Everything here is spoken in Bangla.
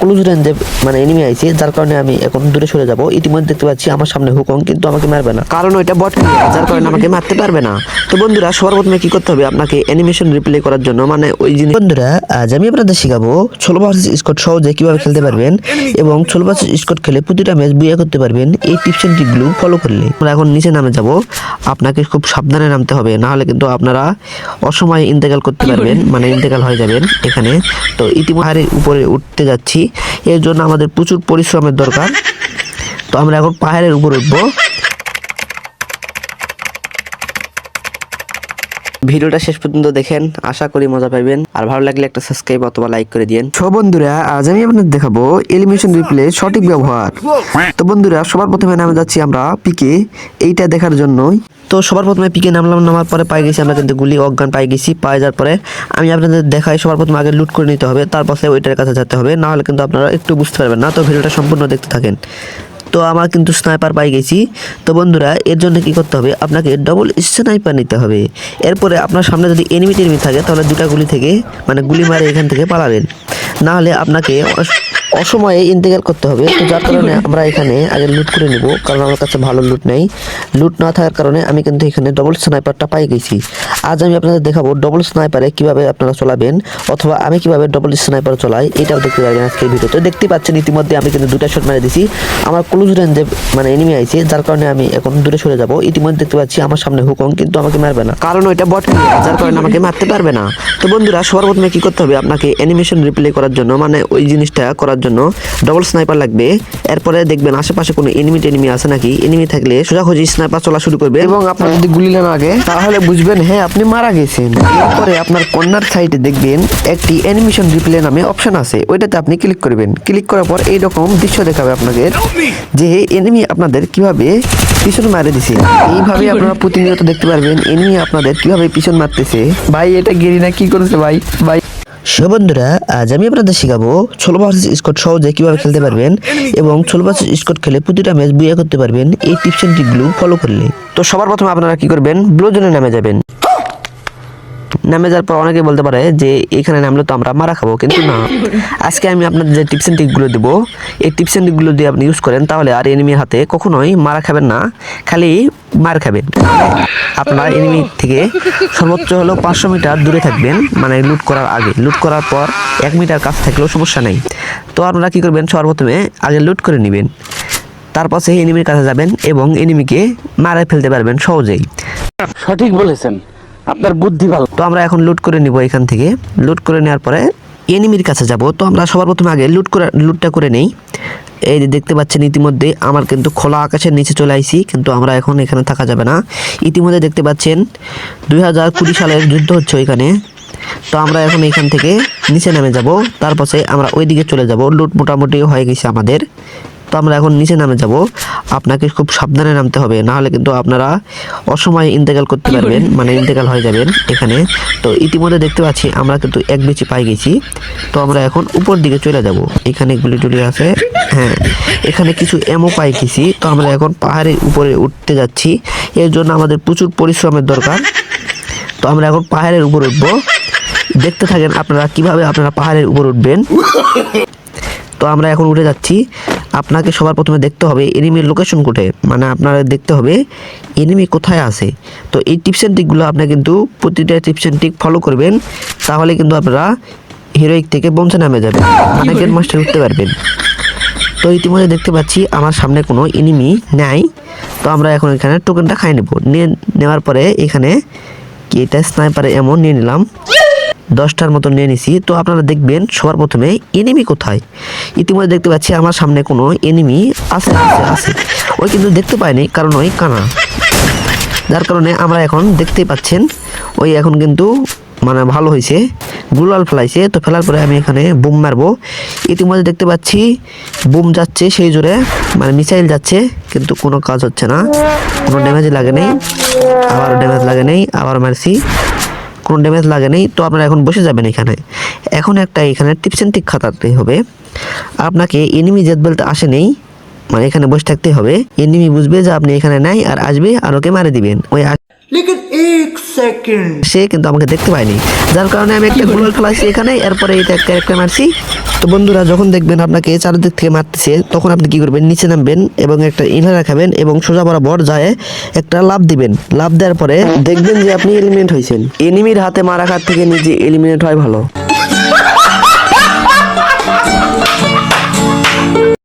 ক্লোজ রেঞ্জে মানে এনিমি আইছে, যার কারণে আমি এখন দূরে সরে যাব। ইতিমধ্যে দেখতে পাচ্ছি আমার সামনে হুকং, কিন্তু আমাকে মারবে না। কারণ ওইটা বট যার কারণে আমাকে মারতে পারবে না। তো বন্ধুরা সবার প্রথমে কি করতে হবে? আপনাকে অ্যানিমেশন রিপ্লে করার জন্য মানে ওই জিনিস বন্ধুরা, আজ আমি আপনাদের শেখাবো ষোলো ভার্সেস স্কট সহজে কীভাবে খেলতে পারবেন এবং ষোলো ভার্সেস স্কট খেলে প্রতিটা ম্যাচ বুয়া করতে পারবেন। এই টিপস এন্ড ট্রিকগুলো ফলো করলে। আমরা এখন নিচে নামে যাব। আপনাকে খুব সাবধানে নামতে হবে, না হলে কিন্তু আপনারা অসময়ে ইন্তেকাল করতে পারবেন মানে ইন্তেকাল হয়ে যাবেন এখানে। তো ইতিমধ্যে উপরে উঠতে যাচ্ছি। এর জন্য আমাদের প্রচুর পরিশ্রমের দরকার। তো আমরা এখন পাহাড়ের উপর উঠবো। ভিডিওটা শেষ পর্যন্ত দেখেন আশা করি মজা পাবেন আর ভালো লাগলে একটা সাবস্ক্রাইব অথবা লাইক করে দিন সব বন্ধুরা আজ আমি আপনাদের দেখাবো এলিমিনেশন রিপ্লে সঠিক ব্যবহার। তো বন্ধুরা সবার প্রথমে নামে যাচ্ছি আমরা পিকে এইটা দেখার জন্যই। তো সবার প্রথমে পিকে নামলাম নামার পরে পাই গেছি আমরা কিন্তু গুলি অজ্ঞান পাই গেছি পাই যাওয়ার পরে আমি আপনাদের দেখাই সবার প্রথমে আগে লুট করে নিতে হবে তারপরে ওইটার কাছে যেতে হবে না হলে কিন্তু আপনারা একটু বুঝতে পারবেন না। তো ভিডিওটা সম্পূর্ণ দেখতে থাকেন। তো আমার কিন্তু স্নাইপার পাই গেছি। তো বন্ধুরা, এর জন্য কি করতে হবে? আপনাকে ডবল স্নাইপার নিতে হবে। এরপরে আপনার সামনে যদি এনিমি টেনিমি থাকে, তাহলে দুটা গুলি থেকে মানে গুলি মারে এখান থেকে পালাবেন। না হলে আপনাকে অসময়ে ইন্তেকাল করতে হবে। তো যার কারণে আমরা এখানে আগে লুট করে নিব কারণ আমার কাছে ভালো লুট নেই। লুট না থাকার কারণে আমি কিন্তু এখানে ডবল স্নাইপারটা পাই গেছি। আজ আমি আপনাদের দেখাবো ডবল স্নাইপারে কীভাবে আপনারা চলাবেন অথবা আমি কীভাবে ডবল স্নাইপার চলাই এটাও দেখতে পারবেন আজকের ভিডিওতে দেখতে পাচ্ছেন ইতিমধ্যে আমি কিন্তু দুটা শট মেরে দিছি। আমার ক্লোজ রেঞ্জে মানে এনিমি আইছে যার কারণে আমি এখন দূরে সরে যাব। ইতিমধ্যে দেখতে পাচ্ছি আমার সামনে হুকং কিন্তু আমাকে মারবে না। কারণ ওইটা বট যার কারণে আমাকে মারতে পারবে না। তো বন্ধুরা সর্বপ্রথমে কি করতে হবে? আপনাকে অ্যানিমেশন রিপ্লে করার জন্য মানে ওই জিনিসটা করার জন্য ডবল স্নাইপার লাগবে। এরপরে দেখবেন আশেপাশে কোনো এনিমি টেনিমি আছে নাকি? এনিমি থাকলে সোজাসুজি স্নাইপার চলা শুরু করবে। এবং আপনার যদি গুলি না লাগে, তাহলে বুঝবেন হ্যাঁ আপনি মারা গেছেন। এরপরে আপনার কর্নার সাইডে দেখবেন, একটি অ্যানিমেশন রিপ্লে নামে অপশন আছে। ওইটাতে আপনি ক্লিক করবেন। ক্লিক করার পর এইরকম দৃশ্য দেখাবে আপনাদের যে এনিমি আপনাদের কীভাবে পিছন মারে দিছে? এইভাবে আপনারা প্রতিনিয়ত দেখতে পারবেন এনিমি আপনাদের কীভাবে পিছন মারতেছে। ভাই, এটা গেরি না কি করেছে, ভাই? ভাই বন্ধুরা, আজ আমি আপনাদের শেখাবো ষোলো ভার্সেস স্কট সহজে কীভাবে খেলতে পারবেন এবং ষোলো ভার্সেস স্কট খেলে প্রতিটা ম্যাচ বুয়া করতে পারবেন। এই টিপস অ্যান্ড ট্রিকগুলো ফলো করলে। তো সবার প্রথমে আপনারা কি করবেন? ব্লু জোনে নামে যাবেন। নামে যাওয়ার পর অনেকে বলতে পারে যে, এখানে নামলে তো আমরা মারা খাব। কিন্তু না। আজকে আমি আপনাদের যে টিপস এন্ড ট্রিকগুলো দেবো, এই টিপস এন্ড ট্রিকগুলো দিয়ে আপনি ইউজ করেন, তাহলে আর এনিমির হাতে কখনোই মারা খাবেন না। খালি মার খাবেন। আপনার এনিমি থেকে সর্বোচ্চ হলো পাঁচশো মিটার দূরে থাকবেন মানে লুট করার আগে। লুট করার পর এক মিটার কাছ থাকলেও সমস্যা নেই। তো আপনারা কী করবেন? সর্বপ্রথমে আগে লুট করে নেবেন। তারপর সেই এনিমির কাছে যাবেন এবং এনিমিকে মারে ফেলতে পারবেন সহজেই। সঠিক বলেছেন। আপনার বুদ্ধি ভালো। তো আমরা এখন লুট করে নিব এখান থেকে। লুট করে নেওয়ার পরে এনিমির কাছে যাব। তো আমরা সবার প্রথমে আগে লুট করে লুটটা করে নেই। এই দেখতে পাচ্ছেন ইতিমধ্যে আমার কিন্তু খোলা আকাশের নিচে চলে আইছি, কিন্তু আমরা এখন এখানে থাকা যাবে না। ইতিমধ্যে দেখতে পাচ্ছেন দুই হাজার কুড়ি সালের যুদ্ধ হচ্ছে ওইখানে। তো আমরা এখন এখান থেকে নিচে নেমে যাব। তারপরে আমরা ওই দিকে চলে যাব। লুট মোটামুটি হয়ে গেছে আমাদের। তো আমরা এখন নিচে নামে যাব। আপনাকে খুব সাবধানে নামতে হবে, না হলে কিন্তু আপনারা অসময়ে ইন্তেকাল করতে পারবেন মানে ইন্তেকাল হয়ে যাবেন এখানে। তো ইতিমধ্যে দেখতে পাচ্ছি আমরা কিন্তু এক বেচি পাই গেছি। তো আমরা এখন উপর দিকে চলে যাব। এখানে গুলি টুলি আছে হ্যাঁ। এখানে কিছু এমও পাই গেছি, তো আমরা এখন পাহাড়ের উপরে উঠতে যাচ্ছি। এর জন্য আমাদের প্রচুর পরিশ্রমের দরকার। তো আমরা এখন পাহাড়ের উপর উঠবো। দেখতে থাকেন আপনারা কীভাবে আপনারা পাহাড়ের উপর উঠবেন। তো আমরা এখন উঠে যাচ্ছি। আপনাকে সবার প্রথমে দেখতে হবে এনিমির লোকেশন কোথায়। মানে আপনার দেখতে হবে এনিমি কোথায় আছে। তো এই টিপস অ্যান্ড ট্রিকগুলো আপনারা কিন্তু প্রতিটা টিপস অ্যান্ড ট্রিক ফলো করবেন, তাহলে কিন্তু আপনারা হিরোইক থেকে বঞ্চে নামে যাবেন। মানে গেট মাস্টার উঠতে পারবেন। তো ইতিমধ্যে দেখতে পাচ্ছি আমার সামনে কোনো এনিমি নাই। তো আমরা এখন এখানে টোকেনটা খাই নেব। নিয়ে নেওয়ার পরে এখানে কি এটা স্নাইপারে এমন নিয়ে নিলাম। দশটার মতো নিয়ে নিছি। তো আপনারা দেখবেন সবার প্রথমে এনিমি কোথায়? ইতিমধ্যে দেখতে পাচ্ছি আমার সামনে কোনো এনিমি আছে আছে আছে। ওই কিন্তু দেখতে পাইনি, কারণ ওই কানা। যার কারণে আমরা এখন দেখতেই পাচ্ছেন, ওই এখন কিন্তু মানে ভালো হয়েছে গুলাল ফেলাইছে, তো ফেলার পরে আমি এখানে বুম মারবো। ইতিমধ্যে দেখতে পাচ্ছি বুম যাচ্ছে সেই জোরে মানে মিসাইল যাচ্ছে, কিন্তু কোনো কাজ হচ্ছে না। কোনো ড্যামেজ লাগে নেই, আবার ড্যামেজ লাগে নেই, আবার মারছি। কোনো ড্যামেজ লাগে নেই তো আপনারা এখন বসে যাবেন এখানে। এখন একটা এখানে টিপস অ্যান্ড খাতাতে হবে। আপনাকে এনিমি জেদ বেলটা আসেনি মানে এখানে বসে থাকতে হবে। এনিমি বুঝবে যে আপনি এখানে নাই আর আসবে আর ওকে মারে দিবেন। ওই সে কিন্তু আমাকে দেখতে পায়নি। যার কারণে আমি একটা গুগল খেলাছি এখানে এরপরে এটা ক্যারেক্টার মারছি। তো বন্ধুরা, যখন দেখবেন আপনাকে চারিদিক থেকে মারতেছে, তখন আপনি কি করবেন? নিচে নামবেন এবং একটা ইনহেলার খাবেন এবং সোজা বরাবর যায় একটা লাভ দিবেন। লাভ দেওয়ার পরে দেখবেন যে আপনি এলিমিনেট হয়েছেন। এনিমির হাতে মারা খাত থেকে নিজে এলিমিনেট হয় ভালো।